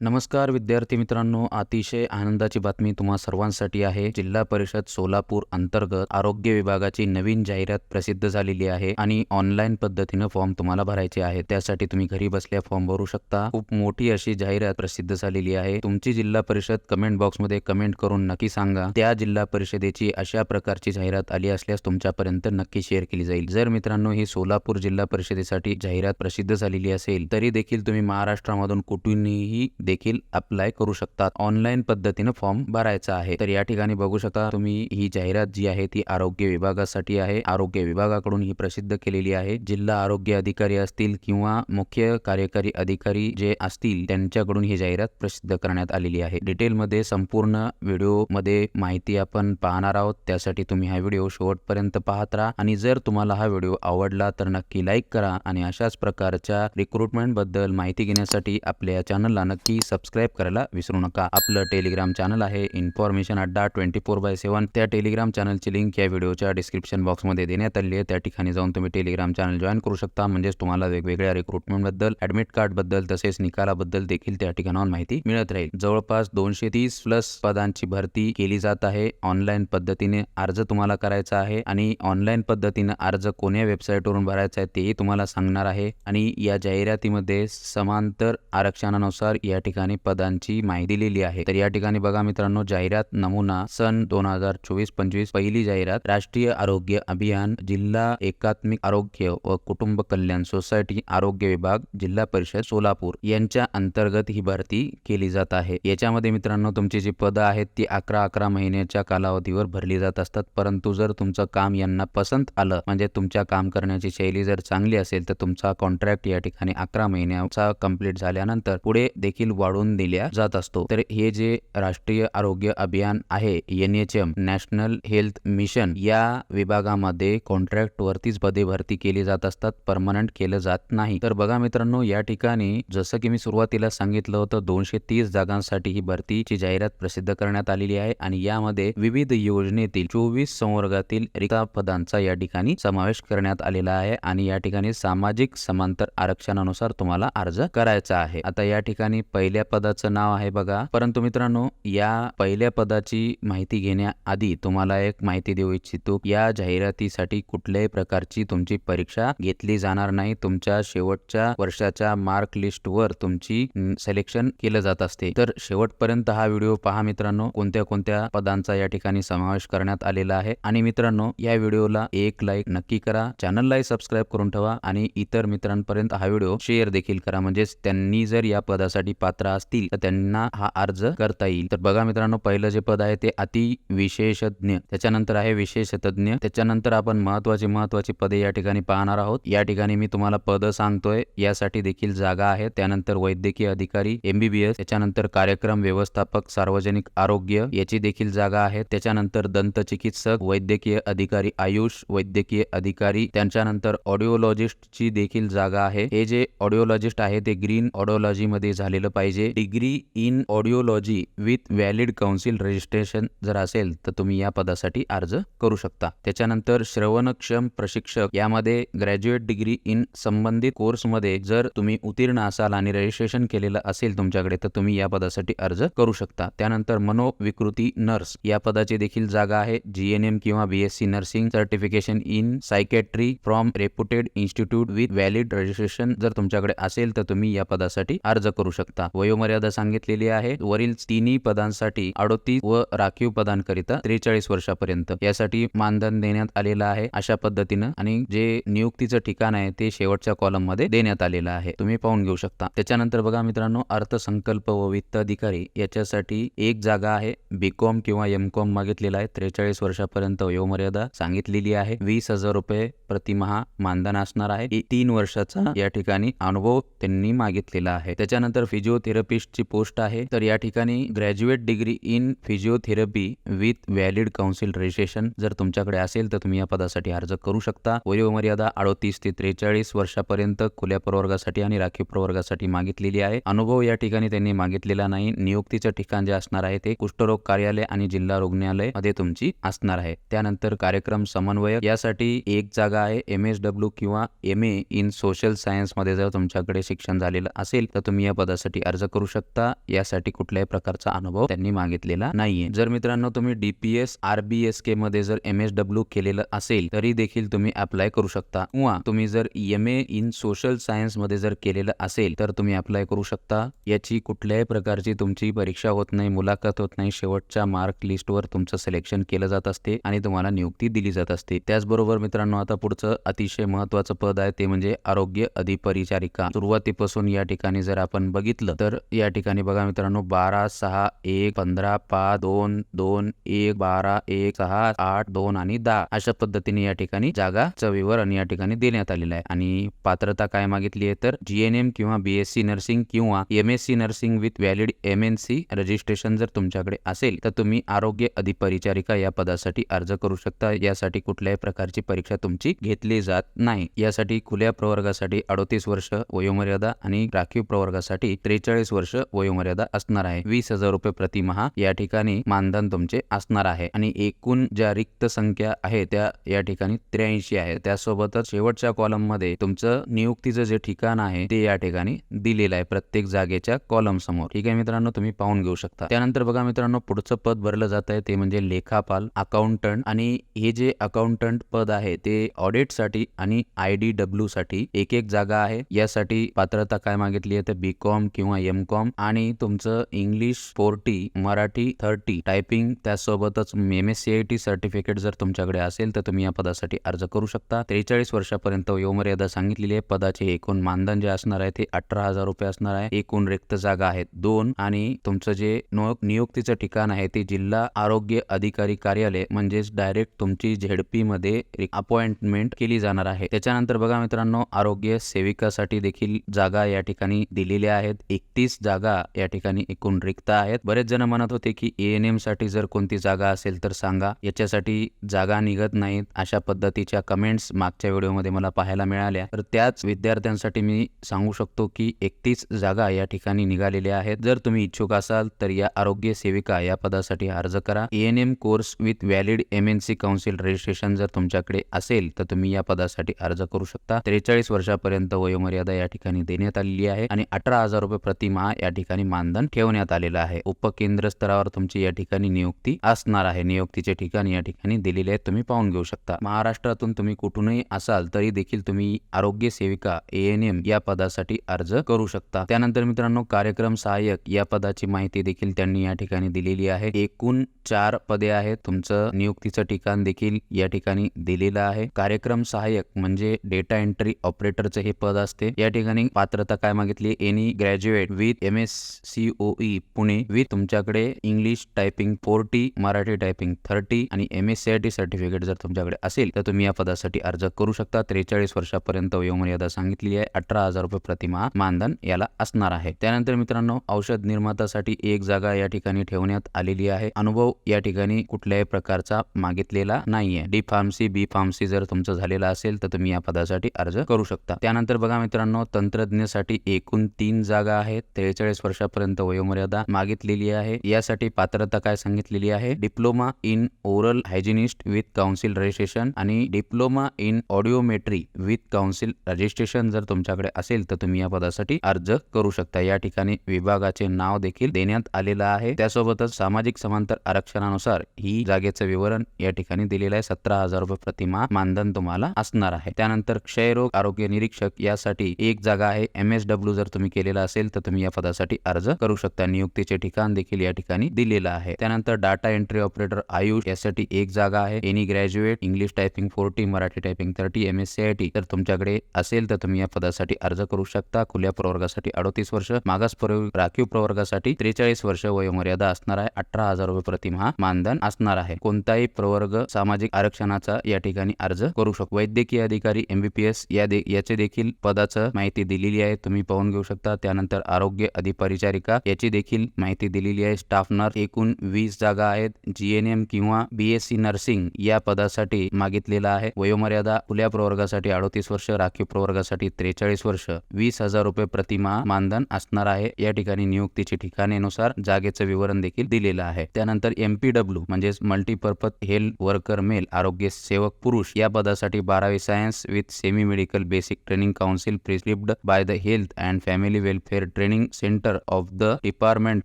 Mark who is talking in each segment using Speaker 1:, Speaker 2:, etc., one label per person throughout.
Speaker 1: नमस्कार विद्यार्थी मित्रांनो अतिशय आनंदाची बातमी तुम्हा सर्वांसाठी आहे. जिल्हा परिषद सोलापूर अंतर्गत आरोग्य विभागाची नवीन जाहिरात प्रसिद्ध झालेली आहे आणि ऑनलाईन पद्धतीनं फॉर्म तुम्हाला भरायचे आहे. त्यासाठी तुम्ही घरी बसल्या फॉर्म भरू शकता. खूप मोठी अशी जाहिरात प्रसिद्ध झालेली आहे. तुमची जिल्हा परिषद कमेंट बॉक्समध्ये कमेंट करून नक्की सांगा. त्या जिल्हा परिषदेची अशा प्रकारची जाहिरात आली असल्यास तुमच्यापर्यंत नक्की शेअर केली जाईल. जर मित्रांनो ही सोलापूर जिल्हा परिषदेसाठी जाहिरात प्रसिद्ध झालेली असेल तरी देखील तुम्ही महाराष्ट्रामधून कुठूनही देखील अप्लाय करू शकतात. ऑनलाईन पद्धतीने फॉर्म भरायचा आहे. तर या ठिकाणी बघू शकता तुम्ही ही जाहिरात जी आहे ती आरोग्य विभागासाठी आहे. आरोग्य विभागाकडून ही प्रसिद्ध केलेली आहे. जिल्हा आरोग्य अधिकारी असतील किंवा मुख्य कार्यकारी अधिकारी जे असतील त्यांच्याकडून ही जाहिरात प्रसिद्ध करण्यात आलेली आहे. डिटेलमध्ये संपूर्ण व्हिडिओमध्ये माहिती आपण पाहणार आहोत. त्यासाठी तुम्ही हा व्हिडिओ शेवटपर्यंत पाहत राहा. आणि जर तुम्हाला हा व्हिडिओ आवडला तर नक्की लाईक करा. आणि अशाच प्रकारच्या रिक्रुटमेंटबद्दल माहिती घेण्यासाठी आपल्या चॅनलला नक्की सबस्क्राईब करायला विसरू नका. आपलं टेलिग्राम चॅनल आहे information Adda twenty four by seven त्या टेलिग्राम चॅनलची लिंक या व्हिडिओच्या डिस्क्रिप्शन बॉक्समध्ये देण्यात आली आहे. त्या ठिकाणी जाऊन तुम्ही टेलिग्राम चॅनल जॉईन करू शकता. म्हणजेच तुम्हाला वेगवेगळ्या रिक्रुटमेंटबद्दल ॲडमिट कार्डबद्दल तसेच निकालाबद्दल देखील त्या ठिकाणाहून माहिती मिळत राहील. जवळपास दोनशे तीस प्लस पदांची भरती केली जात आहे. ऑनलाईन पद्धतीने अर्ज तुम्हाला करायचा आहे आणि ऑनलाईन पद्धतीने अर्ज कोण्या वेबसाईटवरून भरायचा आहे तेही तुम्हाला सांगणार आहे. आणि या जाहिरातीमध्ये समांतर आरक्षणानुसार या ठिकाणी पदांची माहिती दिलेली आहे. तर या ठिकाणी बघा मित्रांनो जाहिरात नमुना सन दोन हजार चोवीस पंचवीस पहिली जाहिरात राष्ट्रीय आरोग्य अभियान जिल्हा एकात्मिक आरोग्य व कुटुंब कल्याण सोसायटी आरोग्य विभाग जिल्हा परिषद सोलापूर यांच्या अंतर्गत ही भरती केली जात आहे. याच्यामध्ये मित्रांनो तुमची जी पदं आहेत ती अकरा अकरा महिन्याच्या कालावधीवर भरली जात असतात. परंतु जर तुमचं काम यांना पसंत आलं म्हणजे तुमच्या काम करण्याची शैली जर चांगली असेल तर तुमचा कॉन्ट्रॅक्ट या ठिकाणी अकरा महिन्याचा कंप्लीट झाल्यानंतर पुढे देखील वाढवून दिल्या जात असतो. तर हे जे राष्ट्रीय आरोग्य अभियान आहे N H M National Health Mission या विभागामध्ये कॉन्ट्रॅक्ट वरतीच पदे भरती केली जात असतात परमनंट केलं जात नाही. तर बघा मित्रांनो या ठिकाणी जसं की मी सुरुवातीला सांगितलं होतं दोनशे तीस जागांसाठी ही भरतीची जाहिरात प्रसिद्ध करण्यात आलेली आहे आणि यामध्ये विविध योजनेतील चोवीस संवर्गातील रिका पदांचा या ठिकाणी समावेश करण्यात आलेला आहे आणि या ठिकाणी सामाजिक समांतर आरक्षणानुसार तुम्हाला अर्ज करायचा आहे. आता या ठिकाणी पहिल्या पदाचं नाव आहे बघा. परंतु मित्रांनो या पहिल्या पदाची माहिती घेण्याआधी तुम्हाला एक माहिती देऊ इच्छितो या जाहिरातीसाठी कुठल्याही प्रकारची तुमची परीक्षा घेतली जाणार नाही. तुमच्या शेवटच्या वर्षाच्या मार्क लिस्ट वर तुमची सिलेक्शन केलं जात असते. तर शेवटपर्यंत हा व्हिडिओ पहा मित्रांनो. कोणत्या कोणत्या पदांचा या ठिकाणी समावेश करण्यात आलेला आहे? आणि मित्रांनो या व्हिडिओला एक लाईक नक्की करा. चॅनललाही सबस्क्राईब करून ठेवा. आणि इतर मित्रांपर्यंत हा व्हिडिओ शेअर देखील करा. म्हणजेच त्यांनी जर या पदासाठी पात्र असतील तर त्यांना हा अर्ज करता येईल. तर बघा मित्रांनो पहिलं जे पद आहे ते अति विशेषज्ञ त्याच्यानंतर आहे विशेष तज्ञ त्याच्यानंतर आपण महत्वाची महत्वाची पदे या ठिकाणी पाहणार आहोत. या ठिकाणी मी तुम्हाला पद सांगतोय. यासाठी देखील जागा आहे. त्यानंतर वैद्यकीय अधिकारी एमबीबीएस त्याच्यानंतर कार्यक्रम व्यवस्थापक सार्वजनिक आरोग्य याची देखील जागा आहे. त्याच्यानंतर दंत चिकित्सक वैद्यकीय अधिकारी आयुष वैद्यकीय अधिकारी त्यांच्यानंतर ऑडिओलॉजिस्ट ची देखील जागा आहे. हे जे ऑडिओलॉजिस्ट आहे ते ग्रीन ऑडिओलॉजी मध्ये झालेलं पाहिजे. Degree in audiology with valid council registration जर असेल तर तुम्ही या पदासाठी अर्ज करू शकता. त्याच्यानंतर श्रवणक्षम प्रशिक्षक यामध्ये ग्रॅज्युएट डिग्री इन संबंधित कोर्समध्ये जर तुम्ही उत्तीर्ण असाल आणि रजिस्ट्रेशन केलेलं असेल तुमच्याकडे तर तुम्ही या पदासाठी अर्ज करू शकता. त्यानंतर मनोविकृती नर्स या पदाची देखील जागा आहे. जीएनएम किंवा BSc nursing certification in psychiatry from reputed institute with valid registration जर तुमच्याकडे असेल तर तुम्ही या पदासाठी अर्ज करू शकता. वयोमर्यादा सांगितलेली आहे. वरील तिन्ही पदांसाठी अडोतीस व राखीव पदांकरिता त्रेचाळीस वर्षापर्यंत यासाठी मानधन देण्यात आलेलं आहे अशा पद्धतीनं आणि जे नियुक्तीचं ठिकाण आहे ते शेवटच्या कॉलममध्ये देण्यात आलेलं आहे. तुम्ही पाहून घेऊ शकता. त्याच्यानंतर बघा मित्रांनो अर्थसंकल्प व वित्त अधिकारी याच्यासाठी एक जागा आहे. बीकॉम किंवा एम कॉम मागितलेला आहे. त्रेचाळीस वर्षापर्यंत वयोमर्यादा सांगितलेली आहे. वीस हजार रुपये प्रतिमहा मानधन असणार आहे. तीन वर्षाचा या ठिकाणी अनुभव त्यांनी मागितलेला आहे. त्याच्यानंतर फिजिओ फिजिओथेरपिस्टची पोस्ट आहे. तर या ठिकाणी graduate degree in physiotherapy with valid council registration जर तुमच्याकडे असेल तर तुम्ही या पदासाठी अर्ज करू शकता. वयोमर्यादा अडोतीस ते त्रेचाळीस वर्षापर्यंत खुल्या प्रवर्गासाठी आणि राखीव प्रवर्गासाठी मागितलेली आहे. अनुभव या ठिकाणी त्यांनी मागितलेला नाही. नियुक्तीचं ठिकाण जे असणार आहे ते कुष्ठरोग कार्यालय आणि जिल्हा रुग्णालयमध्ये तुमची असणार आहे. त्यानंतर कार्यक्रम समन्वयक यासाठी एक जागा आहे. एम एस डब्ल्यू किंवा एम ए इन सोशल सायन्समध्ये जर तुमच्याकडे शिक्षण झालेलं असेल तर तुम्ही या पदासाठी अर्ज करू शकता. यासाठी कुठल्याही प्रकारचा अनुभव त्यांनी मागितलेला नाहीये. जर मित्रांनो तुम्ही डीपीएस आरबीएस के मध्ये जर एम एस डब्ल्यू केलेलं असेल तरी देखील तुम्ही अप्लाय करू शकता. किंवा तुम्ही जर एम ए इन सोशल सायन्समध्ये जर केलेलं असेल तर तुम्ही अप्लाय करू शकता. याची कुठल्याही प्रकारची तुमची परीक्षा होत नाही मुलाखत होत नाही. शेवटच्या मार्क लिस्टवर तुमचं सिलेक्शन केलं जात असते आणि तुम्हाला नियुक्ती दिली जात असते. त्याचबरोबर मित्रांनो आता पुढचं अतिशय महत्वाचं पद आहे ते म्हणजे आरोग्य अधिपरिचारिका. सुरुवातीपासून या ठिकाणी जर आपण बघितलं तर या ठिकाणी बघा मित्रांनो बारा सहा एक पंधरा पाच दोन दोन एक बारा एक सहा आठ दोन आणि दहा अशा पद्धतीने या ठिकाणी जागा चवीवर आणि या ठिकाणी देण्यात आलेला आहे. आणि पात्रता काय मागितली आहे तर जीएनएम किंवा बीएससी नर्सिंग किंवा M S C nursing with valid M N C registration जर तुमच्याकडे असेल तर तुम्ही आरोग्य अधिपरिचारिका या पदासाठी अर्ज करू शकता. यासाठी कुठल्याही प्रकारची परीक्षा तुमची घेतली जात नाही. यासाठी खुल्या प्रवर्गासाठी अडोतीस वर्ष वयोमर्यादा आणि राखीव प्रवर्गासाठी त्रेचाळीस वर्ष वयोमर्यादा असणार आहे. वीस हजार रुपये प्रतिमहा या ठिकाणी मानधन तुमचे असणार आहे. आणि एकूण ज्या रिक्त संख्या आहे त्या या ठिकाणी त्र्याऐंशी आहे. त्यासोबतच शेवटच्या कॉलममध्ये तुमचं नियुक्तीचं जे ठिकाण आहे ते या ठिकाणी दिलेलं आहे प्रत्येक जागेच्या कॉलम समोर. ठीक आहे मित्रांनो तुम्ही पाहून घेऊ शकता. त्यानंतर बघा मित्रांनो पुढचं पद भरलं जात आहे ते म्हणजे लेखापाल अकाउंटंट आणि हे जे अकाउंटंट पद आहे ते ऑडिटसाठी आणि आय डी डब्ल्यू साठी एक एक जागा आहे. यासाठी पात्रता काय मागितली आहे तर बी कॉम किंवा एम कॉम आणि तुमचं English forty Marathi thirty typing त्यासोबतच M S C I T certificate जर तुमच्याकडे असेल तर तुम्ही या पदासाठी अर्ज करू शकता. त्रेचाळीस वर्षापर्यंत वयोमर्यादा सांगितलेली आहे. पदाचे एकूण मानधन जे असणार आहे ते अठरा हजार रुपये असणार आहे. एकूण रिक्त जागा आहेत दोन आणि तुमचं जे नियुक्तीचं ठिकाण आहे ते जिल्हा आरोग्य अधिकारी कार्यालय म्हणजेच डायरेक्ट तुमची झेडपी मध्ये अपॉइंटमेंट केली जाणार आहे. त्याच्यानंतर बघा मित्रांनो आरोग्य सेविकासाठी देखील जागा या ठिकाणी दिलेल्या आहेत. एकतीस जागा या ठिकाणी एकूण रिक्त आहेत. बरेच जण म्हणत होते की एएनएमसाठी जर कोणती जागा असेल तर सांगा. याच्यासाठी जागा निघत नाहीत अशा पद्धतीच्या कमेंट्स मागच्या व्हिडिओमध्ये मला पाहायला मिळाल्या. तर त्याच विद्यार्थ्यांसाठी मी सांगू शकतो की एकतीस जागा या ठिकाणी निघालेल्या आहेत. जर तुम्ही इच्छुक असाल तर या आरोग्य सेविका या पदासाठी अर्ज करा. ANM course with valid M N C council registration जर तुमच्याकडे असेल तर तुम्ही या पदासाठी अर्ज करू शकता. त्रेचाळीस वर्षापर्यंत वयोमर्यादा या ठिकाणी देण्यात आलेली आहे आणि अठरा हजार रुपये प्रतिमा या ठिकाणी मानधन ठेवण्यात आलेलं आहे. उपकेंद्र स्तरावर तुमची या ठिकाणी नियुक्ती असणार आहे. नियुक्तीचे ठिकाण या ठिकाणी दिलेले आहेत तुम्ही पाहून घेऊ शकता. महाराष्ट्रातून तुम्ही कुठूनही असाल तरी देखील तुम्ही आरोग्य सेविका एएनएम या पदासाठी अर्ज करू शकता. त्यानंतर मित्रांनो कार्यक्रम सहाय्यक या पदाची माहिती देखील त्यांनी या ठिकाणी दिलेली आहे. एकूण चार पदे आहेत. तुमचं नियुक्तीचं ठिकाण देखील या ठिकाणी दिलेलं आहे. कार्यक्रम सहाय्यक म्हणजे डेटा एंट्री ऑपरेटरचं हे पद असते. या ठिकाणी पात्रता काय मागितली? Any graduate with M S C O E Pune with तुमच्याकडे English typing forty Marathi typing thirty आणि M S C I T certificate जर तुमच्याकडे असेल तर तुम्ही या पदासाठी अर्ज करू शकता. त्रेचाळीस वर्षापर्यंत वयोमर्यादा सांगितली आहे. अठरा हजार रुपये प्रतिमा मानधन याला असणार आहे. त्यानंतर मित्रांनो औषध निर्मातासाठी एक जागा या ठिकाणी ठेवण्यात आलेली आहे. अनुभव या ठिकाणी कुठल्याही प्रकारचा मागितलेला नाहीये. डी फार्मसी बी फार्मसी जर तुमचं झालेलं असेल तर तुम्ही या पदासाठी अर्ज करू शकता. त्यानंतर बघा मित्रांनो तंत्रज्ञासाठी एकूण तीन जागा आहे त्रेचाळीस वर्षापर्यंत वयोमर्यादा मागितलेली आहे. यासाठी पात्रता काय सांगितलेली आहे? Diploma in oral hygienist with council registration आणि diploma in audiometry with council registration जर तुमच्याकडे असेल तर तुम्ही या पदासाठी अर्ज करू शकता. या ठिकाणी विभागाचे नाव देखील देण्यात आलेलं आहे. त्यासोबतच सामाजिक समांतर आरक्षणानुसार ही जागेचं विवरण या ठिकाणी दिलेलं आहे. सतरा हजार रुपये प्रतिमा मानधन तुम्हाला असणार आहे. त्यानंतर क्षयरोग आरोग्य निरीक्षक यासाठी एक जागा आहे. एम एस डब्ल्यू जर तुम्ही केलेला असेल तर तुम्ही या पदासाठी अर्ज करू शकता. नियुक्तीचे ठिकाण देखील या ठिकाणी दिलेलं आहे. त्यानंतर डाटा एंट्री ऑपरेटर आयुष यासाठी एक जागा आहे. Any graduate English typing forty Marathi typing thirty M S C I T तर तुमच्याकडे असेल तर तुम्ही या पदासाठी अर्ज करू शकता. खुल्या प्रवर्गासाठी अडोतीस वर्ष मागास राखीव प्रवर्गासाठी त्रेचाळीस वर्ष वयोमर्यादा असणार आहे. अठरा हजार रुपये प्रतिमा मानधन असणार आहे. कोणताही प्रवर्ग सामाजिक आरक्षणाचा या ठिकाणी अर्ज करू शकतो. वैद्यकीय अधिकारी एमबीपीएस या दे, याचे देखील पदाचं माहिती दिलेली आहे. तुम्ही पाहून घेऊ शकता. त्यानंतर आरोग्य अधिपरिचारिका याची देखील माहिती दिलेली आहे. स्टाफ नर्स एकूण वीस जागा आहेत. जीएनएम किंवा बीएससी नर्सिंग या पदासाठी मागितलेला आहे. वयोमर्यादा खुल्या प्रवर्गासाठी अडोतीस वर्ष राखीव प्रवर्गासाठी त्रेचाळीस वर्ष. वीस हजार रुपये प्रतिमा मानधन असणार आहे. या ठिकाणी नियुक्तीची ठिकाणेनुसार जागेचं विवरण देखील दिलेलं आहे. त्यानंतर एमपीडब्ल्यू म्हणजेच मल्टीपर्पज हेल्थ वर्कर मेल आरोग्य सेवक पुरुष या पदासाठी बारावी science with semi medical basic training council prescribed by the health and family welfare training centre of the department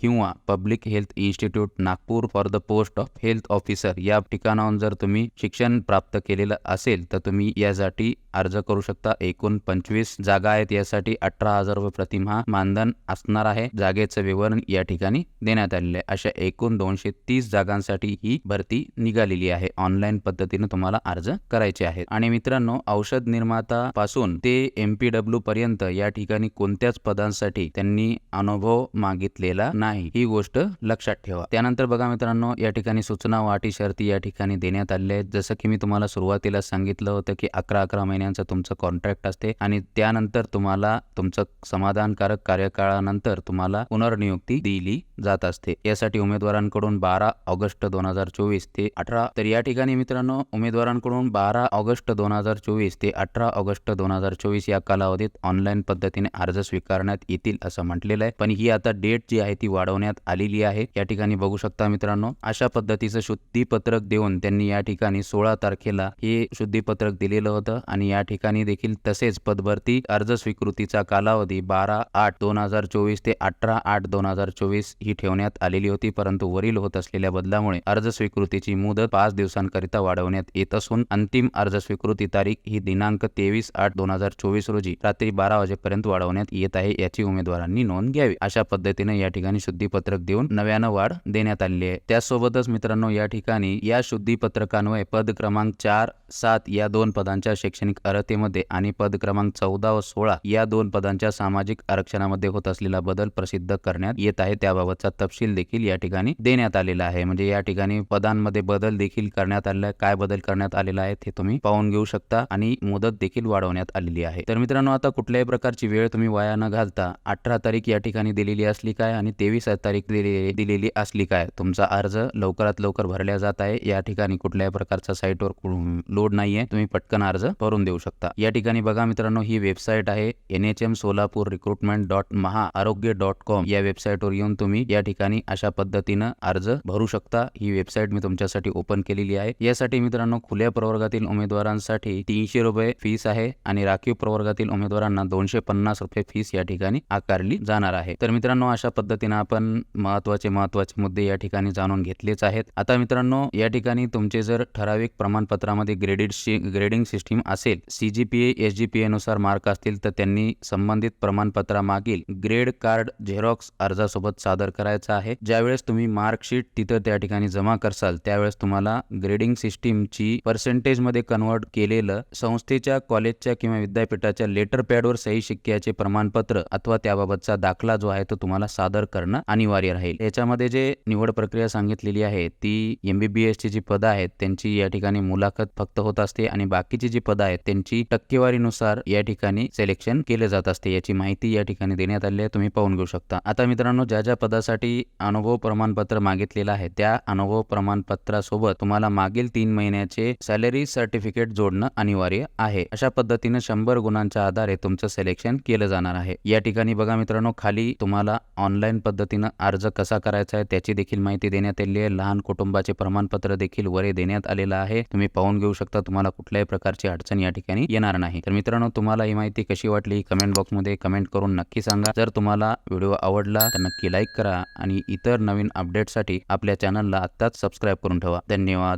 Speaker 1: किंवा public health institute Nagpur for the post of health officer. या ठिकाणाहून जर तुम्ही शिक्षण प्राप्त केलेलं असेल तर तुम्ही यासाठी अर्ज करू शकता. एकूण पंचवीस जागा आहेत यासाठी अठरा हजार रुपये प्रतिमा मानधन असणार आहे. जागेचं विवरण या ठिकाणी देण्यात आलेलं आहे. अशा एकूण दोनशे तीस जागांसाठी ही भरती निघालेली आहे. ऑनलाईन पद्धतीने तुम्हाला अर्ज करायचे आहेत. आणि मित्रांनो औषध निर्माता पासून ते एमपीडब्ल्यू पर्यंत या ठिकाणी कोणत्याच पदांसाठी त्यांनी अनुभव मागितलेला नाही. ही गोष्ट लक्षात ठेवा. त्यानंतर बघा मित्रांनो या ठिकाणी सूचना वाटी शर्ती या ठिकाणी देण्यात आलेल्या आहेत. जसं की मी तुम्हाला सुरुवातीला सांगितलं होतं की अकरा अकरा महिन्यांचं तुमचं कॉन्ट्रॅक्ट असते आणि त्यानंतर तुम्हाला तुमचं समाधानकारक कार्यकाळानंतर तुम्हाला पुनर्नियुक्ती दिली जात असते. यासाठी उमेदवारांकडून बारा ऑगस्ट दोन हजार चोवीस ते अठरा तर या ठिकाणी मित्रांनो उमेदवारांकडून बारा ऑगस्ट दोन हजार चोवीस ते अठरा ऑगस्ट दोन हजार चोवीस या कालावधीत ऑनलाईन पद्धतीने अर्ज स्वीकारण्यात येतील असं म्हटलेलं आहे. पण ही आता डेट जी आहे ती वाढवण्यात आलेली आहे. या ठिकाणी बघू शकता मित्रांनो अशा पद्धतीचं शुद्धीपत्रक देऊन त्यांनी या ठिकाणी सोळा तारखेला हे शुद्धीपत्रक दिलेलं होतं. आणि या ठिकाणी देखील तसेच पदभरती अर्ज स्वीकृतीचा कालावधी बारा आठ दोन हजार चोवीस ते अठरा आठ दोन हजार चोवीस ही ठेवण्यात आलेली होती. परंतु वरील होत असलेल्या बदलामुळे अर्ज स्वीकृतीची मुदत पाच दिवसांकरिता वाढवण्यात येत असून अंतिम अर्ज स्वीकृती तारीख ही दिनांक तेवीस आठ दोन हजार चोवीस रोजी रात्री बारा वाजेपर्यंत वाढवण्यात येत आहे याची उमेदवार उमेदवारांनी नोंद घ्यावी अशा पद्धतीने या ठिकाणी शुद्धीपत्रक देऊन नव्यानं वाढ देण्यात आलेली आहे. त्यासोबतच मित्रांनो या ठिकाणी या शुद्धीपत्रकान्वये पद क्रमांक चार सात या दोन पदांच्या शैक्षणिक अर्हतेमध्ये आणि पद क्रमांक चौदा व सोळा या दोन पदांच्या सामाजिक आरक्षणामध्ये होत असलेला बदल प्रसिद्ध करण्यात येत आहे. त्याबाबतचा तपशील देखील या ठिकाणी देण्यात आलेला आहे. म्हणजे या ठिकाणी पदांमध्ये बदल देखील करण्यात आलेला आहे. काय बदल करण्यात आलेला आहे ते तुम्ही पाहून घेऊ शकता आणि मुदत देखील वाढवण्यात आलेली आहे. तर मित्रांनो आता कुठल्याही प्रकारची वेळ तुम्ही वाया न घालता अठरा तारीख या ठिकाणी दिलेली असली काय आणि तेवीस तारीख दिलेली दिलेली असली काय तुमचा अर्ज लवकरात लवकर भरल्या जात आहे. या ठिकाणी कुठल्याही प्रकारचा साईटवर लोड नाहीये तुम्ही पटकन अर्ज भरून देऊ शकता. या ठिकाणी बघा मित्रांनो ही वेबसाईट आहे N H M Solapur recruitment dot Maha Arogya dot com. या वेबसाईटवर येऊन तुम्ही या ठिकाणी अशा पद्धतीनं अर्ज भरू शकता. ही वेबसाईट मी तुमच्यासाठी ओपन केलेली आहे. यासाठी मित्रांनो खुल्या प्रवर्गातील उमेदवारांसाठी तीनशे रुपये फीस आहे आणि राखीव प्रवर्गातील उमेदवारांना दोनशे पन्नास रुपये फीस या ठिकाणी आकारली जाणार आहे. तर मित्रांनो अशा पद्धतीनं आपण महत्त्वाचे महत्त्वाचे मुद्दे या ठिकाणी जाणून घेतलेच आहेत. आता मित्रांनो या ठिकाणी तुमचे जर ठराविक प्रमाणपत्रामध्ये ग्रेडेड ग्रेडिंग सिस्टीम असेल C G P A S G P एनुसार mark असतील तर त्यांनी संबंधित प्रमाणपत्रामागील ग्रेड कार्ड झेरॉक्स अर्जासोबत सादर करायचा आहे. ज्यावेळेस तुम्ही मार्कशीट तिथं त्या ठिकाणी जमा करसाल त्यावेळेस तुम्हाला ग्रेडिंग सिस्टीमची पर्सेंटेजमध्ये कन्वर्ट केलेलं संस्थेच्या कॉलेजच्या किंवा विद्यापीठाच्या लेटर पॅडवर सही शिक्क्याचे प्रमाणपत्र अथवा त्याबाबतचा दाखला जो आहे तो तुम्हाला सादर करणं अनिवार्य राहील. याच्यामध्ये जे निवड प्रक्रिया सांगितलेली आहे ती एमबीबीएस ची जी पदं आहेत त्यांची या ठिकाणी मुलाखत फक्त होत असते आणि बाकीची जी पदं आहेत त्यांची टक्केवारीनुसार या ठिकाणी सिलेक्शन केले जात असते. याची माहिती या ठिकाणी देण्यात आली आहे तुम्ही पाहून घेऊ शकता. आता मित्रांनो ज्या ज्या पदासाठी अनुभव प्रमाणपत्र मागितलेलं आहे त्या अनुभव प्रमाणपत्रासोबत तुम्हाला मागील तीन महिन्याचे सॅलरी सर्टिफिकेट जोडणं अनिवार्य आहे. अशा पद्धतीने शंभर गुणांच्या आधारे तुमचं सिलेक्शन केलं जाणार आहे. या ठिकाणी बघा मित्रांनो खाली तुम्हाला ऑनलाईन पद्धतीनं अर्ज कसा करायचा आहे त्याची देखील माहिती देण्यात आली आहे. लहान कुटुंबाचे प्रमाणपत्र देखील वरे देण्यात आलेलं आहे. तुम्ही पाहून घेऊ शकता. शकता तुम्हाला कुठल्याही प्रकारची अडचण या ठिकाणी येणार नाही. तर मित्रांनो तुम्हाला ही माहिती कशी वाटली? कमेंट बॉक्समध्ये कमेंट करून नक्की सांगा. जर तुम्हाला व्हिडिओ आवडला तर नक्की लाईक करा आणि इतर नवीन अपडेटसाठी आपल्या चॅनलला आत्ताच सबस्क्राईब करून ठेवा. धन्यवाद.